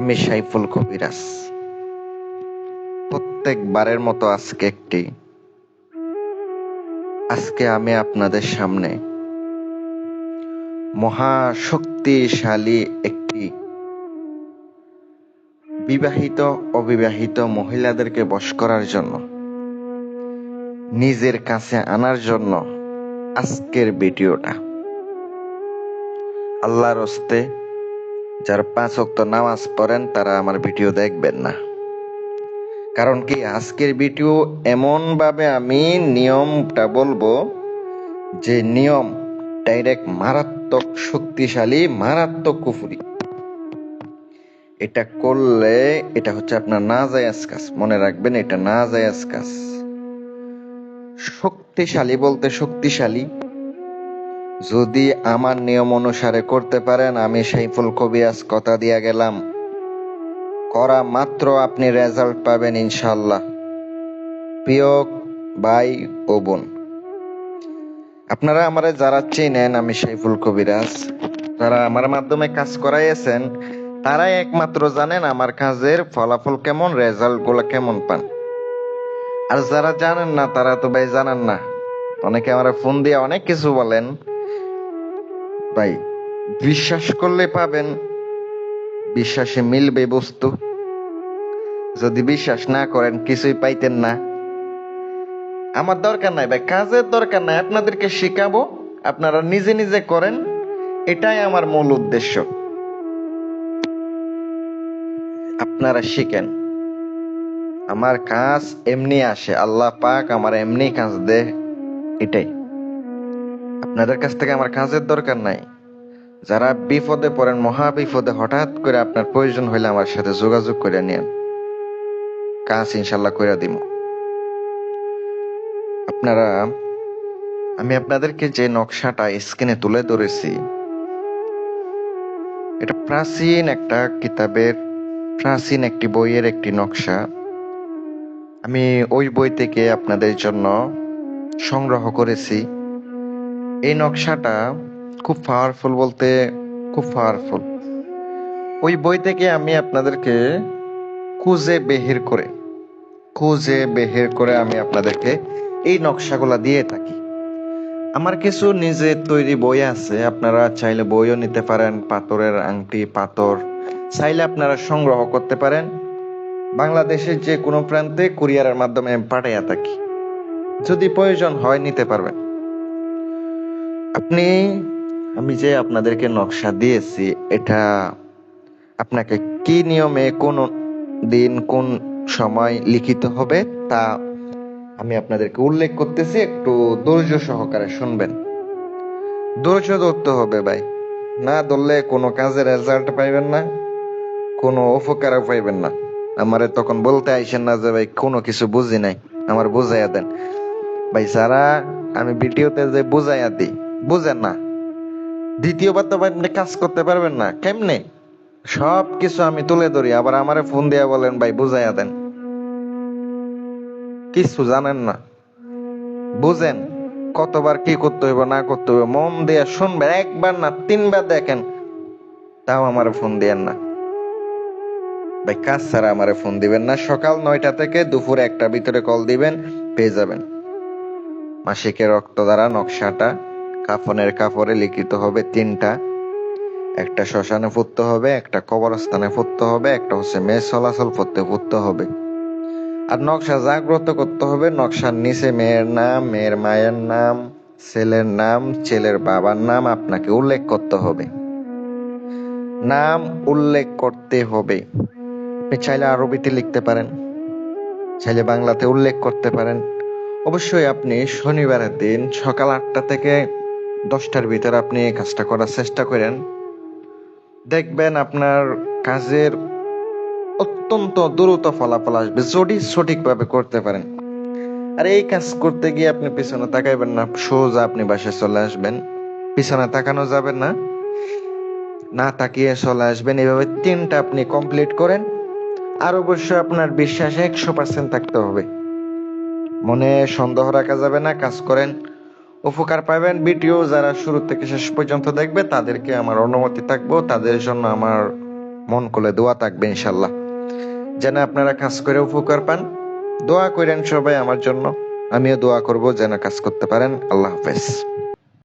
আমি সাইফুল কবিরাজ প্রত্যেকবারের মতো আজকে একটি। আজকে আমি আপনাদের সামনে মহা শক্তিশালী একটি বিবাহিত, অবিবাহিত মহিলাদেরকে বশ করার জন্য, নিজের কাছে আনার জন্য আজকের ভিডিওটা। আল্লাহর হস্তে যারা পাঁচ অক্ত নামাজ পড়েন, তারা আমার ভিডিও দেখবেন না। কারণ কি, আজকের ভিডিও এমন ভাবে আমি নিয়মটা বলব যে নিয়ম ডাইরেক্ট মারাত্মক শক্তিশালী, মারাত্মক কুফুরি। এটা করলে এটা হচ্ছে আপনার না জায়াজ কাজ। মনে রাখবেন, এটা না জায়াজ কাজ। শক্তিশালী বলতে শক্তিশালী। যদি আমার নিয়ম অনুসারে করতে পারেন, আমি সাইফুল কবিরাজ কথা দিয়া গেলাম। করা মাত্র আপনি রেজাল্ট পাবেন ইনশাল্লাহ প্রিয় ভাই ও বোন, আপনারা আমার যারা চেনেন, আমি সাইফুল কবিরাজ, যারা আমার মাধ্যমে কাজ করাইয়েছেন, তারাই একমাত্র জানেন আমার কাজের ফলাফল কেমন রেজাল্টগুলো কেমন পান। আর যারা জানেন না, তারা তো ভাই জানেন না। অনেকে আমার ফোন দিয়ে অনেক কিছু বলেন। ভাই, বিশ্বাস করলে পাবেন, বিশ্বাসে মিলবে বস্তু। যদি বিশ্বাস না করেন, কিছুই পাইতেন না। আমার দরকার নাই ভাই, কাজের দরকার নাই, আপনাদেরকে শিখাবো, আপনারা নিজে নিজে করেন, এটাই আমার মূল উদ্দেশ্য। আপনারা শিখেন। আমার কাজ এমনি আসে, আল্লাহ পাক আমার এমনি কাজ দে এটাই। আপনাদের কাছ থেকে আমার কাজের দরকার নাই। যারা বিপদে পড়েন, মহা বিপদে হঠাৎ করে আপনার প্রয়োজন হইলে আমার সাথে যোগাযোগ করে নিন কাজ ইনশাল্লাহ করে দিব আপনারা, আমি আপনাদেরকে যে নকশাটা স্ক্রিনে তুলে ধরেছি, এটা প্রাচীন একটা কিতাবের, প্রাচীন একটি বইয়ের একটি নকশা। আমি ওই বই থেকে আপনাদের জন্য সংগ্রহ করেছি। এই নকশাটা খুব পাওয়ারফুল বলতে খুব পাওয়ারফুল ওই বই থেকে আমি আপনাদেরকে খুঁজে বেহির করে, খুঁজে বেহির করে আমি আপনাদেরকে এই নকশাগুলা দিয়ে থাকি। আমার কিছু নিজের তৈরি বই আছে, আপনারা চাইলে বইও নিতে পারেন, পাথরের আংটি, পাথর, চাইলে আপনারা সংগ্রহ করতে পারেন। বাংলাদেশের যে কোনো প্রান্তে কুরিয়ারের মাধ্যমে পাঠাইয়া থাকি। যদি প্রয়োজন হয় নিতে পারবেন। আপনি, আমি যে আপনাদেরকে নকশা দিয়েছি, এটা আপনাকে কি নিয়মে কোন দিন, কোন সময় লিখিত হবে, তা আমি আপনাদেরকে উল্লেখ করতেছি, একটু ধৈর্য সহকারে শুনবেন। ধৈর্য ধরতে হবে ভাই। না ধরলে কোনো কাজের রেজাল্ট পাইবেন না, কোনো উপকারও পাইবেন না। আমারে তখন বলতে আইসেন না যে, ভাই, কোনো কিছু বুঝি নাই, আমার বুঝাইয়া দেন। ভাই সারা আমি ভিডিওতে যে বুঝাইয়া দিই বুঝেন না। দ্বিতীয়বার তো আপনি কাজ করতে পারবেন না। কেমনে? সব কিছু আমি তুলে ধরি, আবার আমারে ফোন দিয়া বলেন, ভাই, বুঝাইয়া দেন। কিছু জানেন না। বুঝেন, কতবার কি করতে হইব, না করতে হইব, মন দিয়া শুনবেন, একবার না, তিনবার দেখেন। তাও আমার ফোন দিয়েন না। ভাই, কাজ ছাড়া আমারে ফোন দিবেন না। সকাল নয়টা থেকে দুপুর একটা ভিতরে কল দিবেন, পেয়ে যাবেন। মাসিকের রক্ত দ্বারা নকশাটা কাফনের কাপড়ে লিখিত হবে তিনটা। একটা শ্মশানে ফুটতে হবে, একটা কবরস্থানে ফুটতে হবে, একটা হচ্ছে মেয়ে চলাচল করতে ফুটতে হবে। আর নকশা জাগ্রত করতে হবে, নকশার নিচে মেয়ের নাম, মেয়ের মায়ের নাম, ছেলের নাম, ছেলের বাবার নাম আপনাকে উল্লেখ করতে হবে। নাম উল্লেখ করতে হবে। আপনি চাইলে আরবিতে লিখতে পারেন, চাইলে বাংলাতে উল্লেখ করতে পারেন। অবশ্যই আপনি শনিবারের দিন সকাল আটটা থেকে দশটার ভিতরে আপনি এই কাজটা করার চেষ্টা করেন। দেখবেন আপনার কাজের অত্যন্ত দ্রুত ফলাফল আসবে, যদি সঠিকভাবে করতে পারেন। আর এই কাজ করতে গিয়ে আপনি পিছনে তাকাইবেন না, সোজা আপনি বাসায় চলে আসবেন। পিছনে তাকানো যাবে না না তাকিয়ে চলে আসবেন। এভাবে তিনটা আপনি কমপ্লিট করেন, আর অবশ্যই আপনার বিশ্বাস একশো পার্সেন্ট থাকতে হবে। মনে সন্দেহ রাখা যাবে না, কাজ করেন। উপকার পাবেন ভিডিও যারা শুরু থেকে শেষ পর্যন্ত দেখবে, তাদেরকে আমার অনুমতি থাকব। তাদের জন্য আমার মন খুলে দোয়া থাকবে ইনশাল্লাহ যেন আপনারা কাজ করে উপকার পান। দোয়া করেন সবাই আমার জন্য। আমিও দোয়া করব যেন কাজ করতে পারেন। আল্লাহ হাফেজ।